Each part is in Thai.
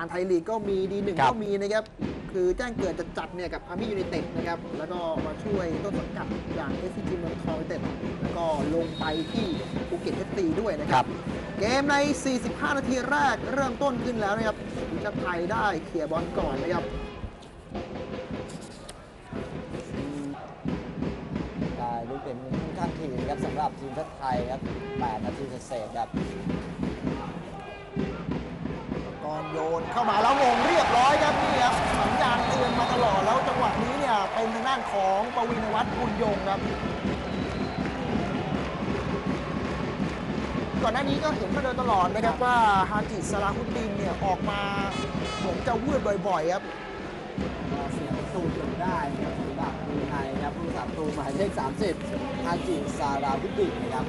การไทยลีกก็มีดีหนึ่งครับก็มีนะครับ คือแจ้งเกิดจะจัดเนี่ยกับอาร์มี่ยูไนเต็ดนะครับ แล้วก็มาช่วยต้นสังกัดอย่างเอสซีจีเมืองทองยูไนเต็ดแล้วก็ลงไปที่ภูเก็ตเอฟซีด้วยนะคครัรับบเกมใน 45 นาทีแรกเริ่มต้นขึ้นแล้วนะครับทีมชาติไทยได้เคลียร์บอลก่อนนะครับได้ลูกเตะมุมค่อนข้างถี่นะครับสำหรับทีมชาติไทยครับ 8 นาทีเศษๆครับก่อนโยน เข้ามาแล้วมงเรียบร้อยครับนี่ครับสัญญาณเตือนมาตลอดแล้วจังหวะนี้เนี่ยเป็นทางด้านของปวินวัฒน์บุญยงครับ ก่อนหน้านี้ก็เห็นมาโดยตลอดนะครับว่าฮาจิสลาฮุดดินเนี่ยออกมาเหมือนจะวืดบ่อยๆครับเสียประตูจนได้ครับสำหรับมือไทยนะครับผู้สับประตูหมายเลข30ฮาจิซาราบุดินะครับ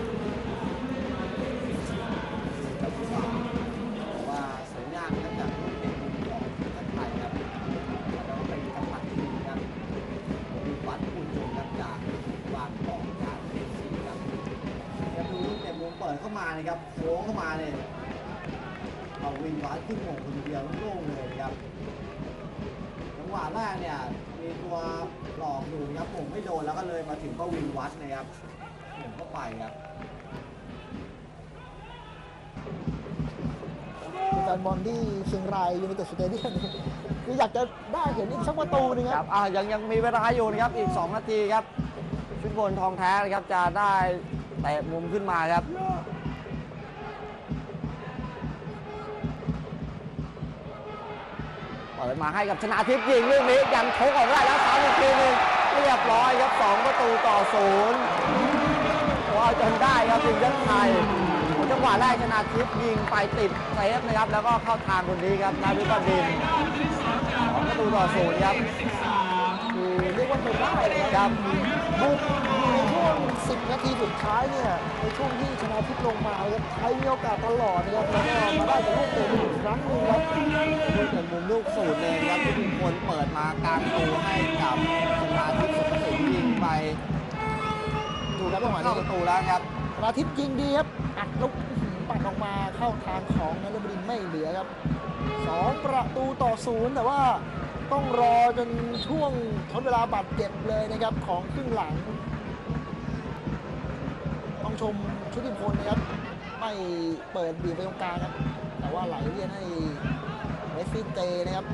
มเปิดเข้ามานะครับโค้งเข้ามาเนี่ยเอาวินวัดขึ้นหมงคนเดียวโล่งๆเลยนะครับจังหวะแรกเนี่ยมีตัวหลอกอยู่นะครับผมไม่โดนแล้วก็เลยมาถึงก็วินวัดนะครับผมก็ไปครับคือแฟนบอลที่เชียงรายยูไนเต็ดสเตเดียมเนี่ยคืออยากจะได้เห็นอีกสักประตูหนึงคครัรับบอ่ายังยังมีเวลาอยู่นะครับอีก 2 นาทีครับชุดบนทองแท้นะครับจะได้เตะมุมขึ้นมาครับ ปิดมาให้กับชนะทิพย์ยิงลูกนี้ยังโชกออกได้แล้วซ้ำอีกทีหนึงเรียบร้อยครับ2ประตูต่อศูนย์ว้าจนได้ครับทีมชาติไทยจังหวะแรกชนะทิพย์ยิงไปติดเซฟนะครับ แล้วก็เข้าทางคนนี้ครับนาวิบดินสองประตูต่อศูนย์ครับคือเรียกว่าเป็นได้ครับบุกในช่วง10นาทีสุดท้ายเนี่ยในช่วงที่ชนะทิพย์ลงมาครับไทยมีโอกาสตลอดนะครับแล้วก็มาได้จากลูกเตะ อีกครั้งหนึงครับลูกเป็นมุมลูกสูตรเลยครับที่เป็นคนเปิดมากลางตูให้กับชนาทิพย์สุขสิงยิงไปดูครับจังหวะเข้านี้ประตูแล้วครับชนะทิพย์ยิงดีครับอัดลูกปัดออกมาเข้าทางของนฤบดินไม่เหลือครับ2ประตูต่อศูนย์แต่ว่าต้องรอจนช่วงทดเวลาบาดเจ็บเลยนะครับของครึ่งหลัง ต้องชมชุติพลนะครับไม่เปิดบีบไปตรงกลางครับ แต่ว่าไหลเวียนให้เมสซี่เจนะครับ